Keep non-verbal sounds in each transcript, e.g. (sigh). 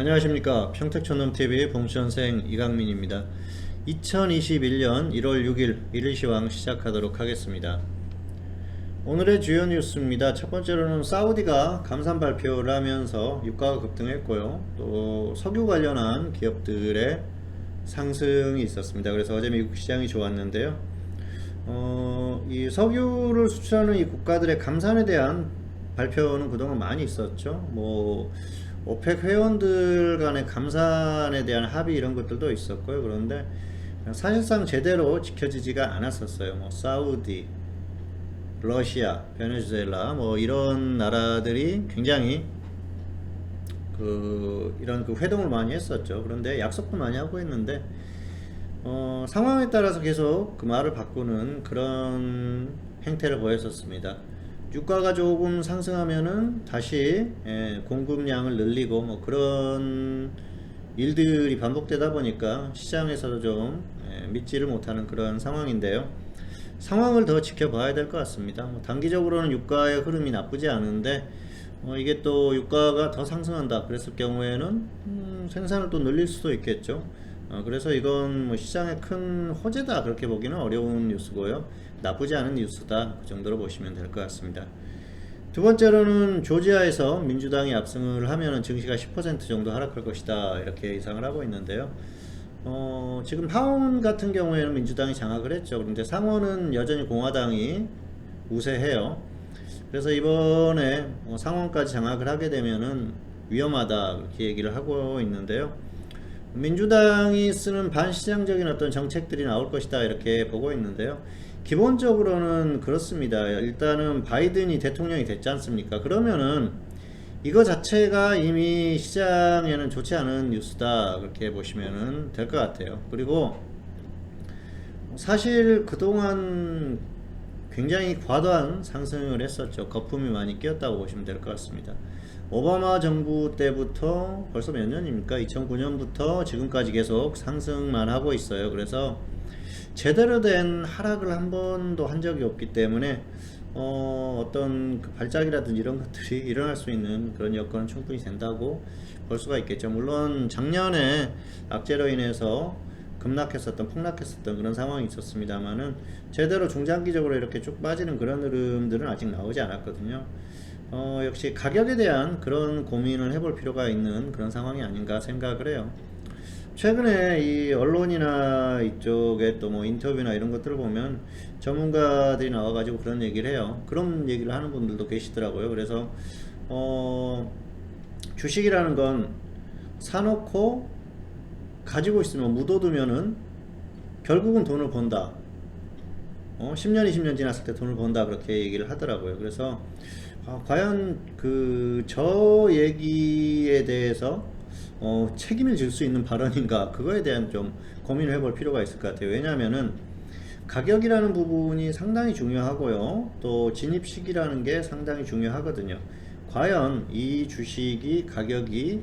안녕하십니까. 평택촌놈TV 봉천생 이강민입니다. 2021년 1월 6일 일일시황 시작하도록 하겠습니다. 오늘의 주요 뉴스입니다. 첫 번째로는 사우디가 감산 발표를 하면서 유가가 급등했고요. 또 석유 관련한 기업들의 상승이 있었습니다. 그래서 어제 미국 시장이 좋았는데요. 어, 이 석유를 수출하는 이 국가들의 감산에 대한 발표는 그동안 많이 있었죠. 뭐 오펙 회원들 간의 감산에 대한 합의 이런 것들도 있었고요. 그런데 사실상 제대로 지켜지지가 않았었어요. 뭐 사우디, 러시아, 베네수엘라 뭐 이런 나라들이 굉장히 그 이런 그 회동을 많이 했었죠. 그런데 약속도 많이 하고 했는데 어, 상황에 따라서 계속 그 말을 바꾸는 그런 행태를 보였었습니다. 유가가 조금 상승하면은 다시 예, 공급량을 늘리고 뭐 그런 일들이 반복되다 보니까 시장에서도 좀 예, 믿지를 못하는 그런 상황인데요. 상황을 더 지켜봐야 될 것 같습니다. 뭐 단기적으로는 유가의 흐름이 나쁘지 않은데 어, 이게 또 유가가 더 상승한다 그랬을 경우에는 음, 생산을 또 늘릴 수도 있겠죠. 어, 그래서 이건 뭐 시장의 큰 호재다 그렇게 보기는 어려운 뉴스고요. 나쁘지 않은 뉴스다 그 정도로 보시면 될 것 같습니다. 두 번째로는 조지아에서 민주당이 압승을 하면은 증시가 10% 정도 하락할 것이다 이렇게 예상을 하고 있는데요. 어, 지금 하원 같은 경우에는 민주당이 장악을 했죠. 그런데 상원은 여전히 공화당이 우세해요. 그래서 이번에 뭐 상원까지 장악을 하게 되면은 위험하다 그렇게 얘기를 하고 있는데요. 민주당이 쓰는 반시장적인 어떤 정책들이 나올 것이다 이렇게 보고 있는데요. 기본적으로는 그렇습니다. 일단은 바이든이 대통령이 됐지 않습니까? 그러면은 이거 자체가 이미 시장에는 좋지 않은 뉴스다 그렇게 보시면 될 것 같아요. 그리고 사실 그동안 굉장히 과도한 상승을 했었죠. 거품이 많이 끼었다고 보시면 될 것 같습니다. 오바마 정부 때부터 벌써 몇 년입니까? 2009년부터 지금까지 계속 상승만 하고 있어요. 그래서 제대로 된 하락을 한 번도 한 적이 없기 때문에 어, 어떤 그 발작이라든지 이런 것들이 (laughs) 일어날 수 있는 그런 여건은 충분히 된다고 볼 수가 있겠죠. 물론 작년에 악재로 인해서 급락했었던 폭락했었던 그런 상황이 있었습니다만은 제대로 중장기적으로 이렇게 쭉 빠지는 그런 흐름들은 아직 나오지 않았거든요. 어, 역시 가격에 대한 그런 고민을 해볼 필요가 있는 그런 상황이 아닌가 생각을 해요. 최근에 이 언론이나 이쪽에 또 뭐 인터뷰나 이런 것들을 보면 전문가들이 나와가지고 그런 얘기를 해요. 그런 얘기를 하는 분들도 계시더라고요. 그래서 어 주식이라는 건 사놓고 가지고 있으면 묻어두면은 결국은 돈을 번다. 어 10년, 20년 지났을 때 돈을 번다 그렇게 얘기를 하더라고요. 그래서 아, 과연 그 저 얘기에 대해서 어, 책임을 질 수 있는 발언인가 그거에 대한 좀 고민을 해볼 필요가 있을 것 같아요. 왜냐하면은 가격이라는 부분이 상당히 중요하고요. 또 진입 시기라는 게 상당히 중요하거든요. 과연 이 주식이 가격이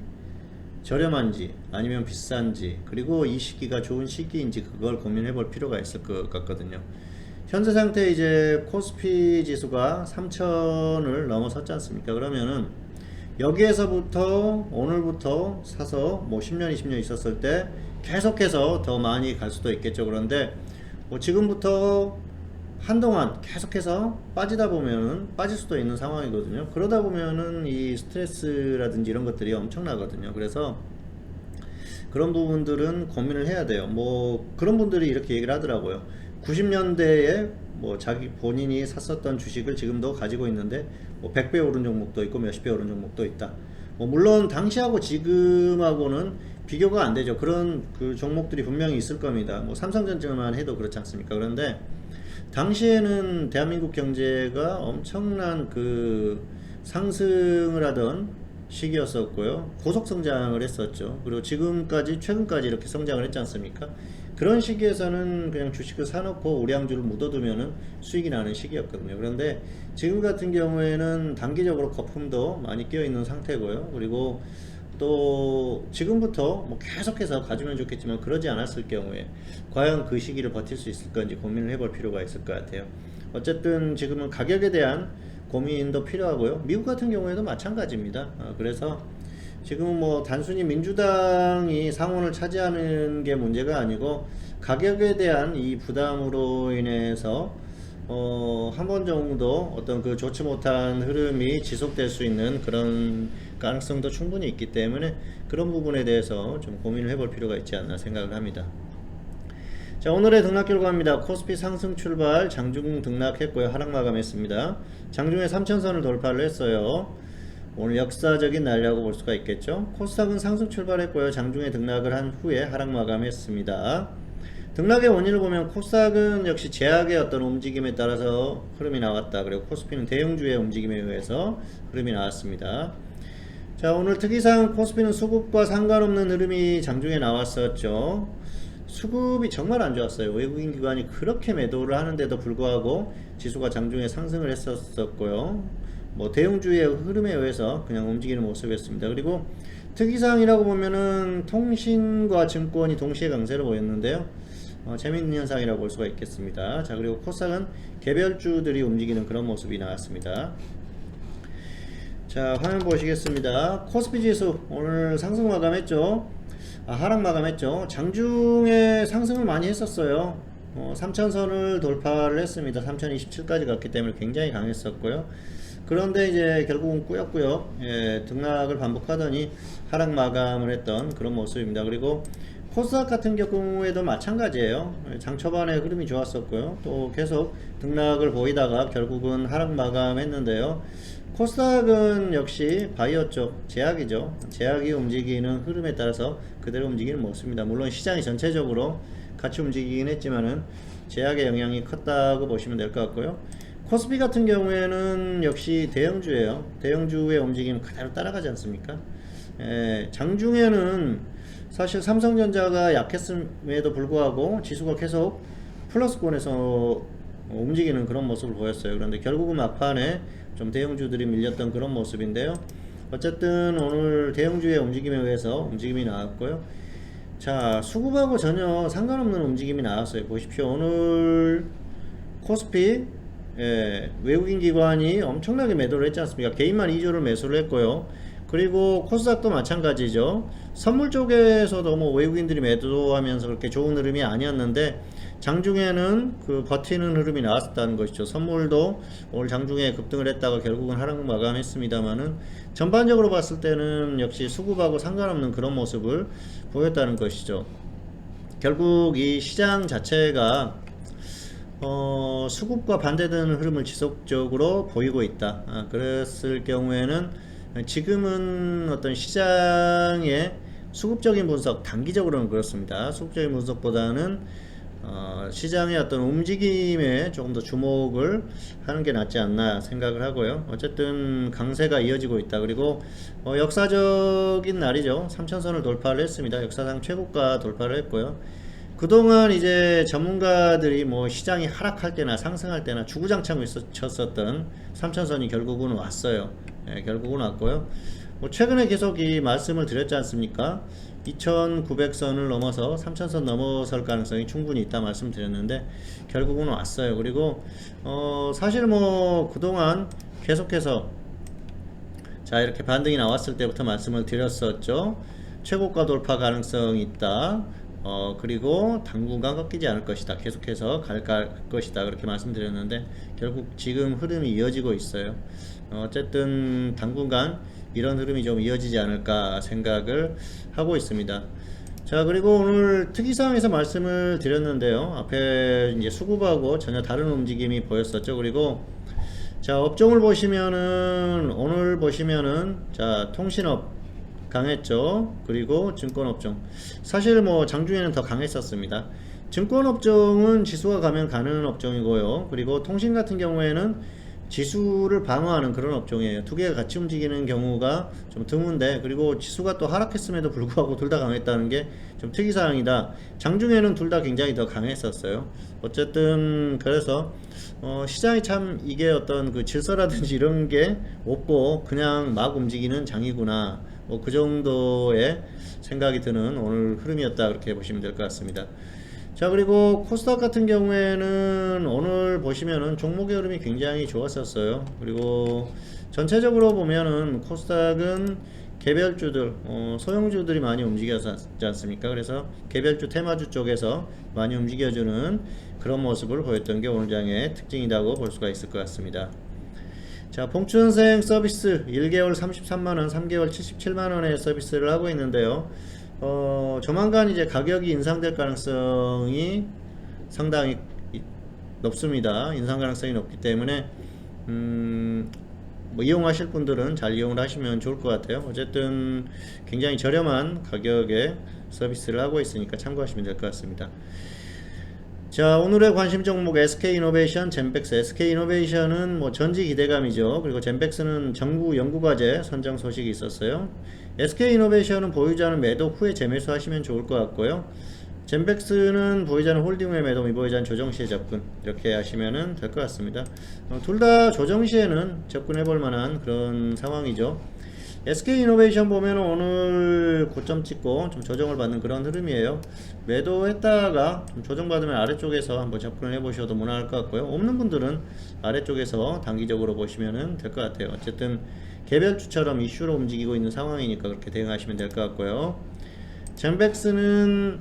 저렴한지 아니면 비싼지 그리고 이 시기가 좋은 시기인지 그걸 고민해 볼 필요가 있을 것 같거든요. 현재 상태 이제 코스피 지수가 3천을 넘어섰지 않습니까? 그러면은 여기에서부터 오늘부터 사서 뭐 10년, 20년 있었을 때 계속해서 더 많이 갈 수도 있겠죠. 그런데 뭐 지금부터 한동안 계속해서 빠지다 보면은 빠질 수도 있는 상황이거든요. 그러다 보면은 이 스트레스라든지 이런 것들이 엄청나거든요. 그래서 그런 부분들은 고민을 해야 돼요. 뭐 그런 분들이 이렇게 얘기를 하더라고요. 90년대에 뭐 자기 본인이 샀었던 주식을 지금도 가지고 있는데 뭐 100배 오른 종목도 있고 몇십 배 오른 종목도 있다. 뭐 물론 당시하고 지금하고는 비교가 안 되죠. 그런 그 종목들이 분명히 있을 겁니다. 뭐 삼성전자만 해도 그렇지 않습니까? 그런데 당시에는 대한민국 경제가 엄청난 그 상승을 하던 시기였었고요. 고속 성장을 했었죠. 그리고 지금까지 최근까지 이렇게 성장을 했지 않습니까? 그런 시기에서는 그냥 주식을 사놓고 우량주를 묻어두면은 수익이 나는 시기였거든요. 그런데 지금 같은 경우에는 단기적으로 거품도 많이 끼어 있는 상태고요. 그리고 또 지금부터 뭐 계속해서 가지면 좋겠지만 그러지 않았을 경우에 과연 그 시기를 버틸 수 있을 건지 고민을 해볼 필요가 있을 것 같아요. 어쨌든 지금은 가격에 대한 고민도 필요하고요. 미국 같은 경우에도 마찬가지입니다. 어, 그래서 지금 뭐 단순히 민주당이 상원을 차지하는 게 문제가 아니고 가격에 대한 이 부담으로 인해서 어, 한 번 정도 어떤 그 좋지 못한 흐름이 지속될 수 있는 그런 가능성도 충분히 있기 때문에 그런 부분에 대해서 좀 고민을 해볼 필요가 있지 않나 생각을 합니다. 자 오늘의 등락 결과입니다. 코스피 상승 출발 장중 등락했고요. 하락 마감했습니다. 장중에 3천선을 돌파를 했어요. 오늘 역사적인 날이라고 볼 수가 있겠죠. 코스닥은 상승 출발했고요. 장중에 등락을 한 후에 하락 마감했습니다. 등락의 원인을 보면 코스닥은 역시 제약의 어떤 움직임에 따라서 흐름이 나왔다. 그리고 코스피는 대형주의 움직임에 의해서 흐름이 나왔습니다. 자 오늘 특이상 코스피는 수급과 상관없는 흐름이 장중에 나왔었죠. 수급이 정말 안 좋았어요. 외국인 기관이 그렇게 매도를 하는데도 불구하고 지수가 장중에 상승을 했었고요. 뭐 대형주의 흐름에 의해서 그냥 움직이는 모습이었습니다. 그리고 특이사항이라고 보면은 통신과 증권이 동시에 강세를 보였는데요. 어, 재미있는 현상이라고 볼 수가 있겠습니다. 자 그리고 코스닥은 개별주들이 움직이는 그런 모습이 나왔습니다. 자 화면 보시겠습니다. 코스피 지수 오늘 상승 마감했죠. 아, 하락 마감했죠. 장중에 상승을 많이 했었어요. 어, 3천선을 돌파를 했습니다. 3027까지 갔기 때문에 굉장히 강했었고요. 그런데 이제 결국은 꾸역꾸역 예, 등락을 반복하더니 하락 마감을 했던 그런 모습입니다. 그리고 코스닥 같은 경우에도 마찬가지예요. 예, 장 초반에 흐름이 좋았었고요. 또 계속 등락을 보이다가 결국은 하락 마감했는데요. 코스닥은 역시 바이오 쪽 제약이죠. 제약이 움직이는 흐름에 따라서 그대로 움직이는 모습입니다. 물론 시장이 전체적으로 같이 움직이긴 했지만은 제약의 영향이 컸다고 보시면 될 것 같고요. 코스피 같은 경우에는 역시 대형주예요. 대형주의 움직임 그대로 따라가지 않습니까? 에, 장중에는 사실 삼성전자가 약했음에도 불구하고 지수가 계속 플러스권에서 움직이는 그런 모습을 보였어요. 그런데 결국은 막판에 좀 대형주들이 밀렸던 그런 모습인데요. 어쨌든 오늘 대형주의 움직임에 의해서 움직임이 나왔고요. 자, 수급하고 전혀 상관없는 움직임이 나왔어요. 보십시오. 오늘 코스피 예, 외국인 기관이 엄청나게 매도를 했지 않습니까? 개인만 2조를 매수를 했고요. 그리고 코스닥도 마찬가지죠. 선물 쪽에서도 뭐 외국인들이 매도하면서 그렇게 좋은 흐름이 아니었는데 장중에는 그 버티는 흐름이 나왔다는 것이죠. 선물도 오늘 장중에 급등을 했다가 결국은 하락 마감했습니다만은 전반적으로 봤을 때는 역시 수급하고 상관없는 그런 모습을 보였다는 것이죠. 결국 이 시장 자체가 어, 수급과 반대되는 흐름을 지속적으로 보이고 있다. 아, 그랬을 경우에는 지금은 어떤 시장의 수급적인 분석, 단기적으로는 그렇습니다. 수급적인 분석보다는 어, 시장의 어떤 움직임에 조금 더 주목을 하는 게 낫지 않나 생각을 하고요. 어쨌든 강세가 이어지고 있다. 그리고 어, 역사적인 날이죠. 3천선을 돌파를 했습니다. 역사상 최고가 돌파를 했고요. 그동안 이제 전문가들이 뭐 시장이 하락할 때나 상승할 때나 주구장창 쳤었던 3천선이 결국은 왔어요. 예, 결국은 왔고요. 뭐 최근에 계속 이 말씀을 드렸지 않습니까? 2,900선을 넘어서 3,000선 넘어설 가능성이 충분히 있다 말씀드렸는데 결국은 왔어요. 그리고 어 사실 뭐 그동안 계속해서 자 이렇게 반등이 나왔을 때부터 말씀을 드렸었죠. 최고가 돌파 가능성이 있다. 어 그리고 당분간 꺾이지 않을 것이다. 계속해서 갈, 갈 것이다. 그렇게 말씀드렸는데 결국 지금 흐름이 이어지고 있어요. 어, 어쨌든 당분간 이런 흐름이 좀 이어지지 않을까 생각을 하고 있습니다. 자 그리고 오늘 특이사항에서 말씀을 드렸는데요. 앞에 이제 수급하고 전혀 다른 움직임이 보였었죠. 그리고 자 업종을 보시면은 오늘 보시면은 자 통신업 강했죠. 그리고 증권업종 사실 뭐 장중에는 더 강했었습니다. 증권업종은 지수가 가면 가는 업종이고요. 그리고 통신 같은 경우에는 지수를 방어하는 그런 업종이에요. 두 개가 같이 움직이는 경우가 좀 드문데 그리고 지수가 또 하락했음에도 불구하고 둘 다 강했다는 게 좀 특이사항이다. 장중에는 둘 다 굉장히 더 강했었어요. 어쨌든 그래서 어 시장이 참 이게 어떤 그 질서라든지 이런 게 없고 그냥 막 움직이는 장이구나. 뭐 그 정도의 생각이 드는 오늘 흐름이었다 그렇게 보시면 될 것 같습니다. 자 그리고 코스닥 같은 경우에는 오늘 보시면은 종목의 흐름이 굉장히 좋았었어요 그리고 전체적으로 보면은 코스닥은 개별주들 어, 소형주들이 많이 움직였지 않습니까? 그래서 개별주 테마주 쪽에서 많이 움직여주는 그런 모습을 보였던 게 오늘 장의 특징이라고 볼 수가 있을 것 같습니다. 자, 봉춘생 서비스 1개월 33만원, 3개월 77만원의 서비스를 하고 있는데요. 어, 조만간 이제 가격이 인상될 가능성이 상당히 이- 높습니다. 인상 가능성이 높기 때문에, 음, 뭐 이용하실 분들은 잘 이용을 하시면 좋을 것 같아요. 어쨌든 굉장히 저렴한 가격에 서비스를 하고 있으니까 참고하시면 될 것 같습니다. 자 오늘의 관심 종목 SK이노베이션, 젠백스 SK이노베이션은 뭐 전지 기대감이죠. 그리고 젠백스는 정부 연구과제 선정 소식이 있었어요. SK이노베이션은 보유자는 매도 후에 재매수 하시면 좋을 것 같고요. 젠백스는 보유자는 홀딩 후에 매도, 미보유자는 조정 시에 접근 이렇게 하시면 될 것 같습니다. 어, 둘다 조정 시에는 접근해 볼 만한 그런 상황이죠. SK이노베이션 보면 오늘 고점 찍고 좀 조정을 받는 그런 흐름이에요. 매도했다가 좀 조정받으면 아래쪽에서 한번 접근을 해보셔도 무난할 것 같고요. 없는 분들은 아래쪽에서 단기적으로 보시면 될 것 같아요. 어쨌든 개별주처럼 이슈로 움직이고 있는 상황이니까 그렇게 대응하시면 될 것 같고요. 젠백스는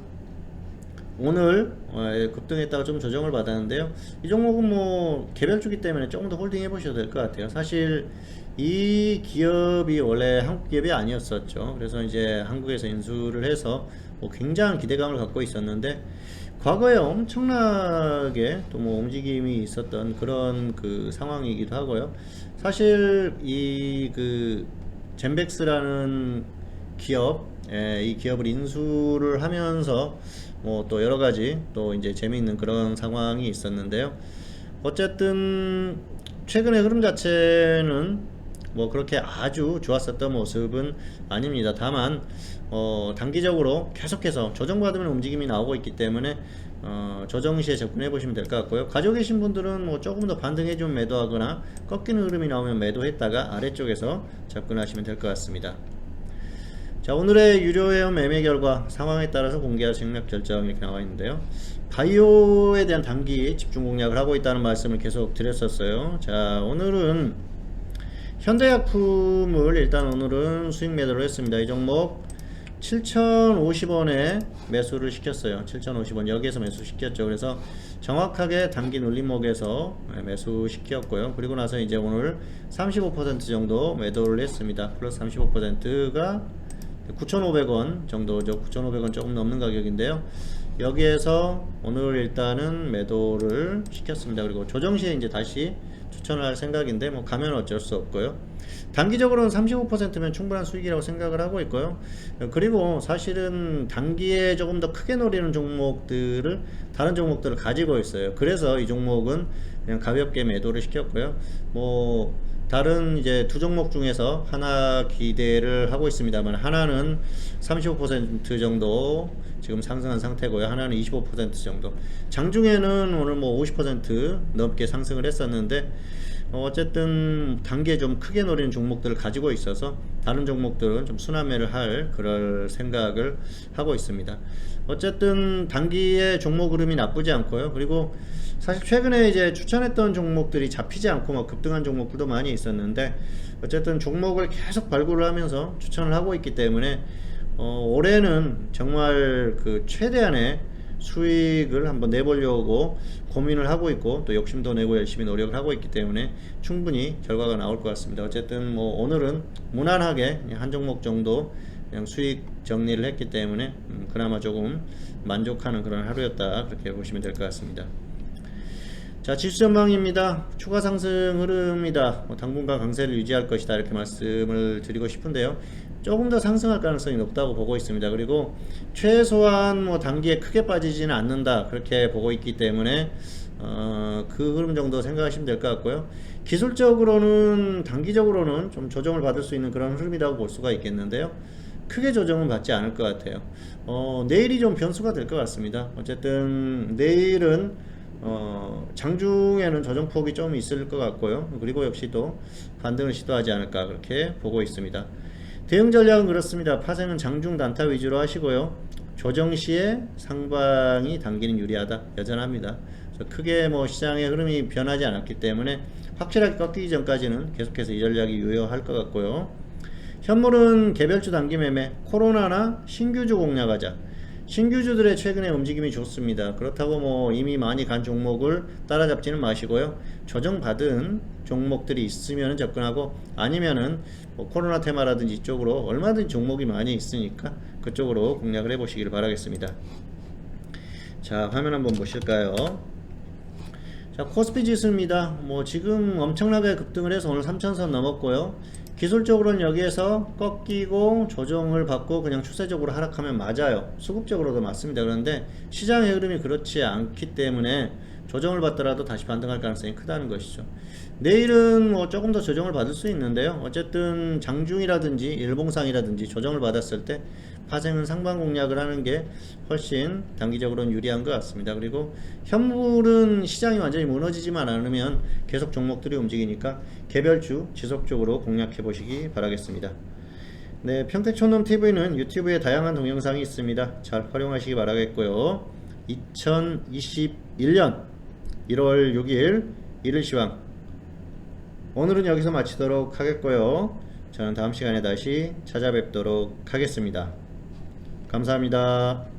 오늘 어, 예, 급등했다가 좀 조정을 받았는데요. 이 종목은 뭐 개별주기 때문에 조금 더 홀딩 해 보셔도 될 것 같아요. 사실 이 기업이 원래 한국 기업이 아니었었죠. 그래서 이제 한국에서 인수를 해서 뭐 굉장한 기대감을 갖고 있었는데 과거에 엄청나게 또 뭐 움직임이 있었던 그런 그 상황이기도 하고요. 사실 이 그 젠백스라는 기업, 예, 이 기업을 인수를 하면서 뭐 또 여러 가지 또 이제 재미있는 그런 상황이 있었는데요. 어쨌든 최근의 흐름 자체는 뭐 그렇게 아주 좋았었던 모습은 아닙니다. 다만 어 단기적으로 계속해서 조정받으면 움직임이 나오고 있기 때문에 어 조정 시에 접근해 보시면 될 것 같고요. 가지고 계신 분들은 뭐 조금 더 반등해 좀 매도하거나 꺾이는 흐름이 나오면 매도했다가 아래쪽에서 접근하시면 될 것 같습니다. 자 오늘의 유료 회원 매매 결과 상황에 따라서 공개할 승낙 결정 이렇게 나와 있는데요. 바이오에 대한 단기 집중 공략을 하고 있다는 말씀을 계속 드렸었어요. 자 오늘은 현대약품을 일단 오늘은 수익 매도를 했습니다. 이 종목 7,050원에 매수를 시켰어요. 7,050원 여기에서 매수 시켰죠. 그래서 정확하게 단기 눌림목에서 매수 시켰고요. 그리고 나서 이제 오늘 35% 정도 매도를 했습니다. 플러스 35%가 9,500원 정도죠. 9,500원 조금 넘는 가격인데요. 여기에서 오늘 일단은 매도를 시켰습니다. 그리고 조정 시에 이제 다시 추천을 할 생각인데 뭐 가면 어쩔 수 없고요. 단기적으로는 35%면 충분한 수익이라고 생각을 하고 있고요. 그리고 사실은 단기에 조금 더 크게 노리는 종목들을 다른 종목들을 가지고 있어요. 그래서 이 종목은 그냥 가볍게 매도를 시켰고요. 뭐 다른 이제 두 종목 중에서 하나 기대를 하고 있습니다만 하나는 35% 정도 지금 상승한 상태고요. 하나는 25% 정도. 장중에는 오늘 뭐 50% 넘게 상승을 했었는데 어, 어쨌든 단기에 좀 크게 노리는 종목들을 가지고 있어서 다른 종목들은 좀 순환매를 할 그럴 생각을 하고 있습니다. 어쨌든 단기에 종목 흐름이 나쁘지 않고요. 그리고 사실 최근에 이제 추천했던 종목들이 잡히지 않고 막 급등한 종목들도 많이 있었는데 어쨌든 종목을 계속 발굴을 하면서 추천을 하고 있기 때문에 어, 올해는 정말 그 최대한의 수익을 한번 내보려고 고민을 하고 있고 또 욕심도 내고 열심히 노력을 하고 있기 때문에 충분히 결과가 나올 것 같습니다. 어쨌든 뭐 오늘은 무난하게 한 종목 정도 그냥 수익 정리를 했기 때문에 음, 그나마 조금 만족하는 그런 하루였다 그렇게 보시면 될 것 같습니다. 자 지수 전망입니다. 추가 상승 흐름이다. 뭐 당분간 강세를 유지할 것이다 이렇게 말씀을 드리고 싶은데요. 조금 더 상승할 가능성이 높다고 보고 있습니다. 그리고 최소한 뭐 단기에 크게 빠지지는 않는다 그렇게 보고 있기 때문에 어, 그 흐름 정도 생각하시면 될 것 같고요. 기술적으로는 단기적으로는 좀 조정을 받을 수 있는 그런 흐름이라고 볼 수가 있겠는데요. 크게 조정은 받지 않을 것 같아요. 어, 내일이 좀 변수가 될 것 같습니다. 어쨌든 내일은 어, 장중에는 조정 폭이 좀 있을 것 같고요. 그리고 역시 또 반등을 시도하지 않을까 그렇게 보고 있습니다. 대응 전략은 그렇습니다. 파생은 장중 단타 위주로 하시고요. 조정 시에 상방이 당기는 유리하다 여전합니다. 크게 뭐 시장의 흐름이 변하지 않았기 때문에 확실하게 꺾이기 전까지는 계속해서 이 전략이 유효할 것 같고요. 현물은 개별주 단기 매매, 코로나나 신규주 공략하자. 신규주들의 최근의 움직임이 좋습니다. 그렇다고 뭐 이미 많이 간 종목을 따라잡지는 마시고요. 조정받은 종목들이 있으면 접근하고 아니면은 뭐 코로나 테마라든지 이쪽으로 얼마든지 종목이 많이 있으니까 그쪽으로 공략을 해보시길 바라겠습니다. 자 화면 한번 보실까요? 자 코스피 지수입니다. 뭐 지금 엄청나게 급등을 해서 오늘 3천선 넘었고요. 기술적으로는 여기에서 꺾이고 조정을 받고 그냥 추세적으로 하락하면 맞아요. 수급적으로도 맞습니다. 그런데 시장의 흐름이 그렇지 않기 때문에 조정을 받더라도 다시 반등할 가능성이 크다는 것이죠. 내일은 뭐 조금 더 조정을 받을 수 있는데요. 어쨌든 장중이라든지 일봉상이라든지 조정을 받았을 때 파생은 상방 공략을 하는 게 훨씬 단기적으로는 유리한 것 같습니다. 그리고 현물은 시장이 완전히 무너지지만 않으면 계속 종목들이 움직이니까 개별주 지속적으로 공략해 보시기 바라겠습니다. 네, 평택촌놈 TV는 유튜브에 다양한 동영상이 있습니다. 잘 활용하시기 바라겠고요. 2021년 1월 6일 일일 시황 오늘은 여기서 마치도록 하겠고요. 저는 다음 시간에 다시 찾아뵙도록 하겠습니다. 감사합니다.